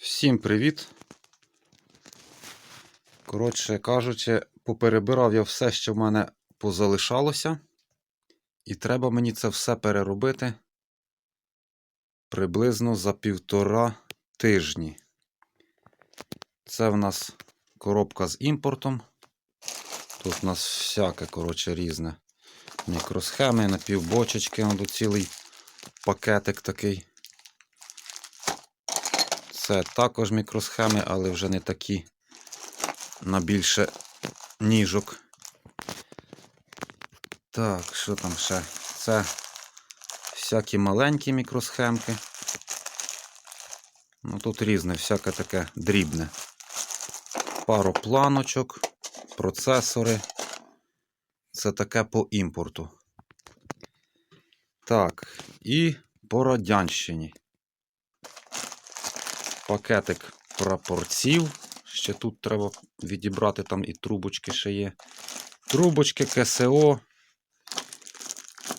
Всім привіт. Коротше кажучи, поперебирав я все, що в мене позалишалося. І треба мені це все переробити приблизно за півтора тижні. Це в нас коробка з імпортом. Тут у нас всяке, коротше, різне. Мікросхеми, напівбочечки, цілий пакетик такий. Це також мікросхеми, але вже не такі на більше ніжок. Так, що там ще? Це всякі маленькі мікросхемки. Ну тут різне, всяке таке дрібне. Пару планочок, процесори. Це таке по імпорту. Так, і по радянщині пакетик прапорців. Ще тут треба відібрати, там і трубочки ще є. Трубочки, КСО.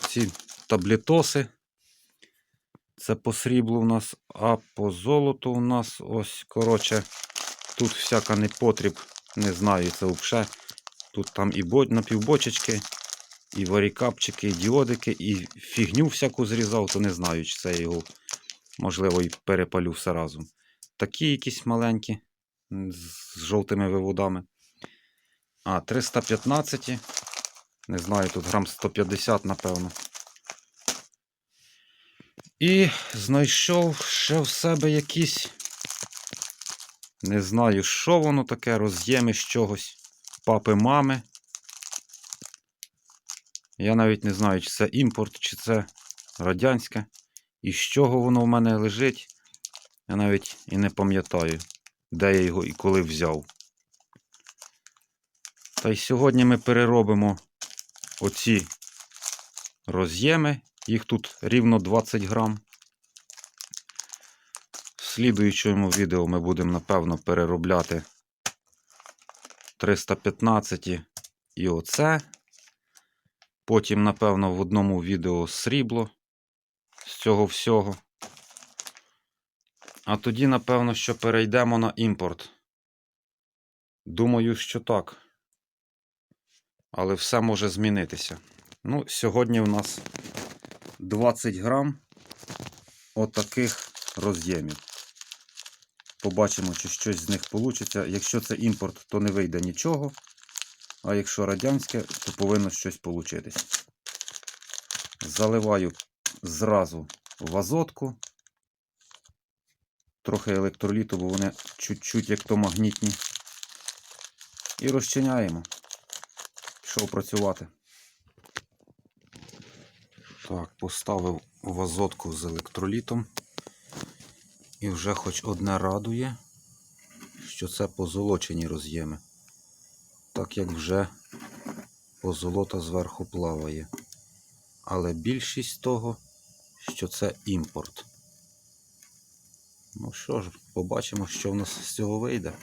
Ці таблетоси. Це по сріблу у нас, а по золоту у нас ось, коротше, тут всяка непотріб. Не знаю, це взагалі. Тут там і напівбочечки, і варікапчики, і діодики, і фігню всяку зрізав, то не знаю, чи це його, можливо, і перепалю все разом такі якісь маленькі з жовтими виводами. А, 315. Не знаю, тут грам 150, напевно. І знайшов ще в себе якісь. Не знаю, що воно таке, роз'єми з чогось. Папи мами. Я навіть не знаю, чи це імпорт, чи це радянське. І з чого воно в мене лежить. Я навіть і не пам'ятаю, де я його і коли взяв. Та й сьогодні ми переробимо оці роз'єми. Їх тут рівно 20 грам. В слідуючому відео ми будемо, напевно, переробляти 315 і оце. Потім, напевно, в одному відео срібло з цього всього. А тоді, напевно, що перейдемо на імпорт. Думаю, що так. Але все може змінитися. Ну, сьогодні у нас 20 грам отаких роз'ємів. Побачимо, чи щось з них вийде. Якщо це імпорт, то не вийде нічого. А якщо радянське, то повинно щось вийти. Заливаю зразу в азотку трохи електроліту, бо вони чуть-чуть як то магнітні. І розчиняємо. Пішов працювати. Так, поставив в азотку з електролітом. І вже хоч одне радує, що це позолочені роз'єми. Так як вже позолота зверху плаває. Але більшість того, що це імпорт. Ну що ж, побачимо, що в нас з цього вийде.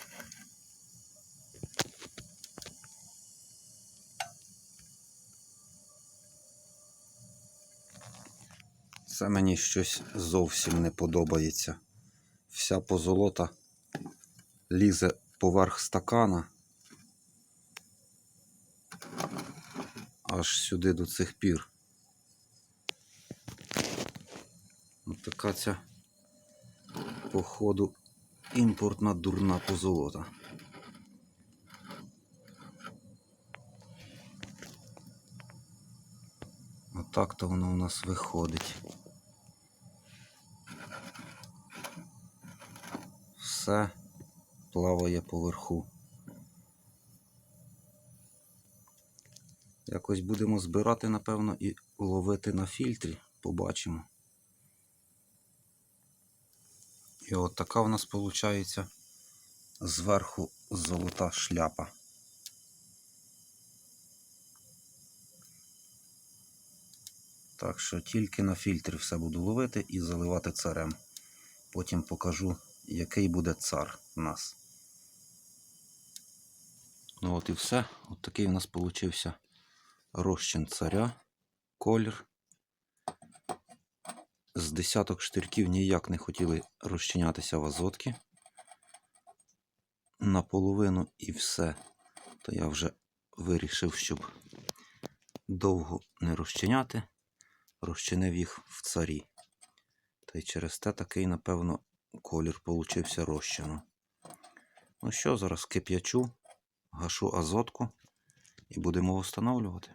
Це мені щось зовсім не подобається. Вся позолота лізе поверх стакана. Аж сюди до цих пір. Ось така ця походу імпортна дурна позолота. Отак то воно у нас виходить. Все плаває поверху. Якось будемо збирати, напевно, і ловити на фільтрі. Побачимо. І от така у нас виходить зверху золота шляпа. Так що тільки на фільтрі все буду ловити і заливати царем. Потім покажу, який буде цар у нас. Ну от і все. От такий у нас получився розчин царя, колір з десяток штирків ніяк не хотіли розчинятися в азотки. наполовину і все. То я вже вирішив, щоб довго не розчиняти, розчинив їх в царі. Та й через те такий, напевно, колір получився розчину. Ну що, зараз кип'ячу, гашу азотку і будемо встановлювати.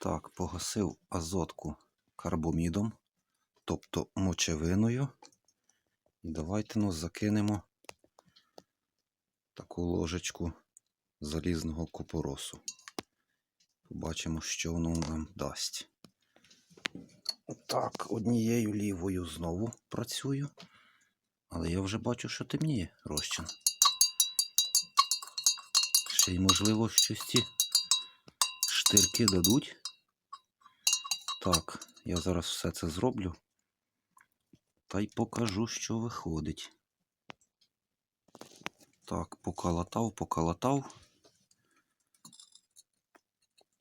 Так, погасив азотку карбомідом, тобто мочевиною. І давайте ну, закинемо таку ложечку залізного купоросу. Побачимо, що воно нам дасть. Так, однією лівою знову працюю. Але я вже бачу, що темніє розчин. Ще й, можливо, щось ці штирки дадуть. Так, я зараз все це зроблю. Та й покажу, що виходить. Так, покалатав, покалатав.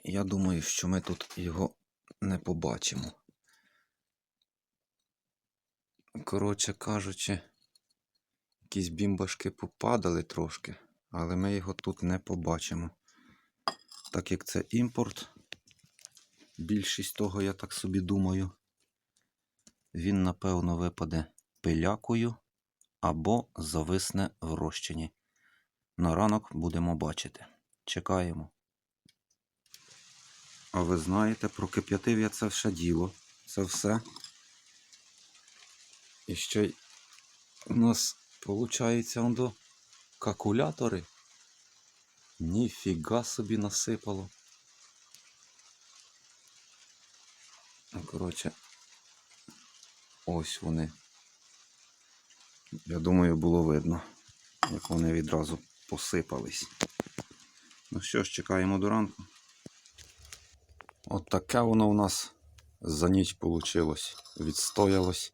Я думаю, що ми тут його не побачимо. Коротше кажучи, якісь бімбашки попадали трошки, але ми його тут не побачимо. Так як це імпорт, більшість того, я так собі думаю, він, напевно, випаде пилякою або зависне в розчині. На ранок будемо бачити. Чекаємо. А ви знаєте, прокип'ятив я це все діло. Це все. І ще й у нас виходить ондо калькулятори. Ніфіга собі насипало. Коротше, ось вони. Я думаю, було видно, як вони відразу посипались. Ну що ж, чекаємо до ранку. От таке воно у нас за ніч вийшло. Відстоялось.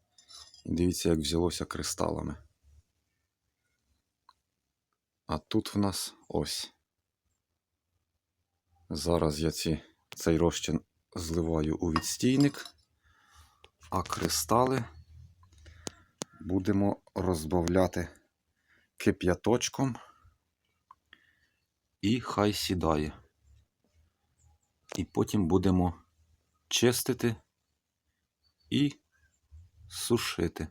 Дивіться, як взялося кристалами. А тут в нас ось. Зараз я ці, цей розчин зливаю у відстійник, а кристали будемо розбавляти кип'яточком і хай сідає. І потім будемо чистити і сушити.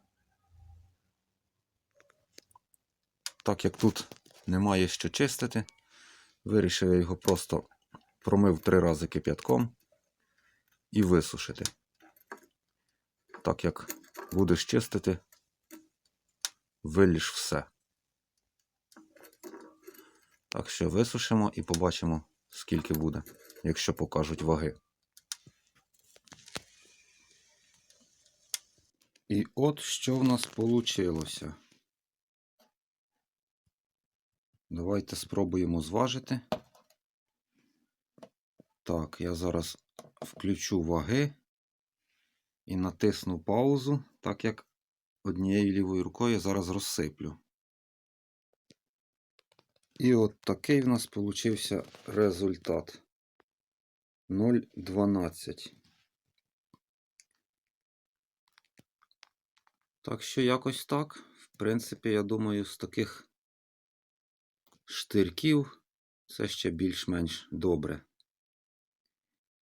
Так як тут немає що чистити, вирішив я його просто промив три рази кип'ятком і висушити. Так як будеш чистити, виліш все. Так що висушимо і побачимо, скільки буде, якщо покажуть ваги. І от що в нас вийшло. Давайте спробуємо зважити. Так, я зараз включу ваги і натисну паузу, так як однією лівою рукою я зараз розсиплю. І от такий в нас получився результат 0,12. Так що якось так. В принципі, я думаю, з таких штирків це ще більш-менш добре.